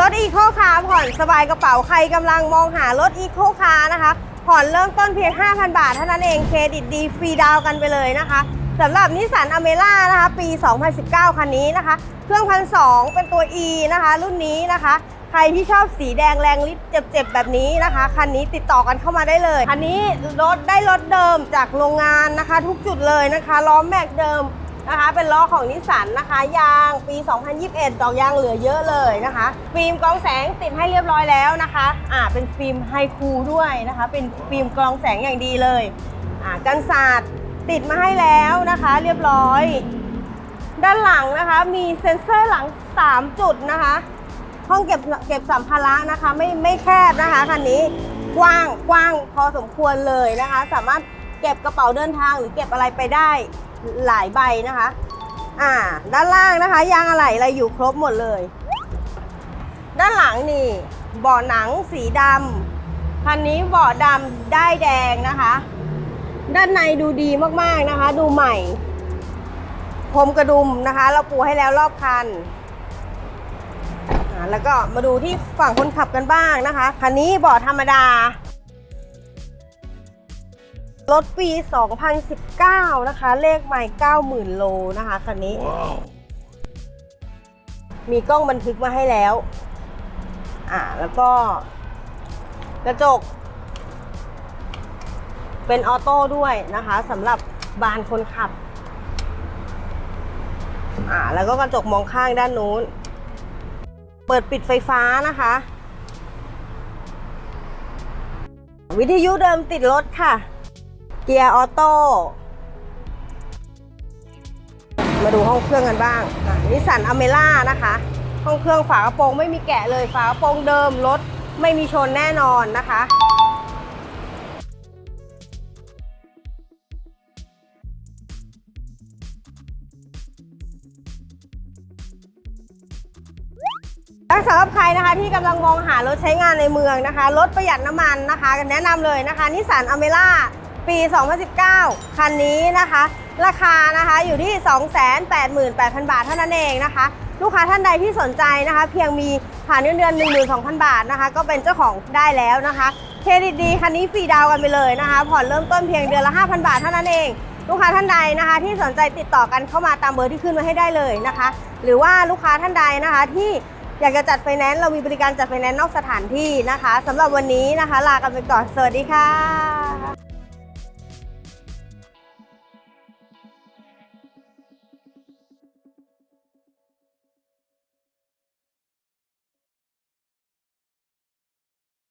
รถอีโคคาร์ผ่อนสบายกระเป๋าใครกำลังมองหารถอีโคคาร์นะคะ ผ่อนเริ่มต้นเพียง 5,000 บาทเท่านั้นเองเครดิตดีฟรีดาวกันไปเลยนะคะสำหรับนิสสันอเมร่านะคะ ปี 2019 คันนี้นะคะ เครื่องพันสองเป็นตัว E นะคะ รุ่นนี้นะคะ ใครที่ชอบสีแดงแรงลิตเจ็บๆ แบบนี้นะคะ คันนี้ติดต่อกันเข้ามาได้เลยคันนี้รถได้รถเดิมจากโรงงานนะคะ ทุกจุดเลยนะคะ ล้อมแม็กเดิม นะคะ เป็นล้อของนิสสันนะคะ ยางปี 2021 ดอกยางเหลือเยอะเลยนะคะ ฟิล์มกรองแสงติดให้เรียบร้อยแล้วนะคะ อ่า เป็นฟิล์มไฮคูด้วยนะคะ เป็นฟิล์มกรองแสงอย่างดีเลย อ่า กันศาสตร์ติดมาให้แล้วนะคะ เรียบร้อย ด้านหลังนะคะ มีเซ็นเซอร์หลัง 3 จุดนะคะ ห้องเก็บเก็บสัมภาระนะคะ ไม่ไม่แคบนะคะคันนี้กว้างกว้างพอสมควรเลยนะคะ สามารถเก็บกระเป๋าเดินทางหรือเก็บอะไรไปได้ หลายใบนะคะ อ่า ด้านล่างนะคะ ยางอะไหล่อะไรอยู่ครบหมดเลย ด้านหลังนี่เบาะหนังสีดำคันนี้เบาะดำได้แดงนะคะ ด้านในดูดีมากๆนะคะ ดูใหม่พรมกระดุมนะคะ เราปูให้แล้วรอบคันแล้วก็มาดูที่ฝั่งคนขับกันบ้างนะคะ คันนี้เบาะธรรมดา รถปี 2019 นะคะ เลขใหม่ 90,000 โลนะคะคันนี้มีกล้องบันทึกมาให้แล้ว อ่า แล้วก็กระจก เป็นออโต้ด้วยนะคะสำหรับบานคนขับ อ่า แล้วก็กระจกมองข้างด้านนู้น เปิดปิดไฟฟ้านะคะ วิทยุเดิมติดรถค่ะ เกียร์ออโต้ มาดูห้องเครื่องกันบ้างนิสสันอเมร่านะคะ ห้องเครื่องฝากระโปรงไม่มีแกะเลย ฝากระโปรงเดิมรถไม่มีชนแน่นอนนะคะและสำหรับใครนะคะที่กำลังมองหารถใช้งานในเมืองนะคะ รถประหยัดน้ำมันนะคะ แนะนำเลยนะคะนิสสันอเมร่า ปี 2019 คันนี้นะคะ ราคานะคะอยู่ที่ 288,000 บาทเท่านั้นเองนะคะ ลูกค้าท่านใดที่สนใจนะคะ เพียงมีผ่านเงินเดือน 12,000 บาทนะคะ ก็เป็นเจ้าของได้แล้วนะคะเครดิตดีคันนี้ฟรีดาวกันไปเลยนะคะ ผ่อนเริ่มต้นเพียงเดือนละ 5,000 บาทเท่านั้นเอง ลูกค้าท่านใดนะคะ ที่สนใจติดต่อกันเข้ามาตามเบอร์ที่ขึ้นมาให้ได้เลยนะคะ หรือว่าลูกค้าท่านใดนะคะที่อยากจะจัดไฟแนนซ์เรามีบริการจัดไฟแนนซ์นอกสถานที่นะคะสำหรับวันนี้นะคะ ลากันไปก่อน สวัสดีค่ะ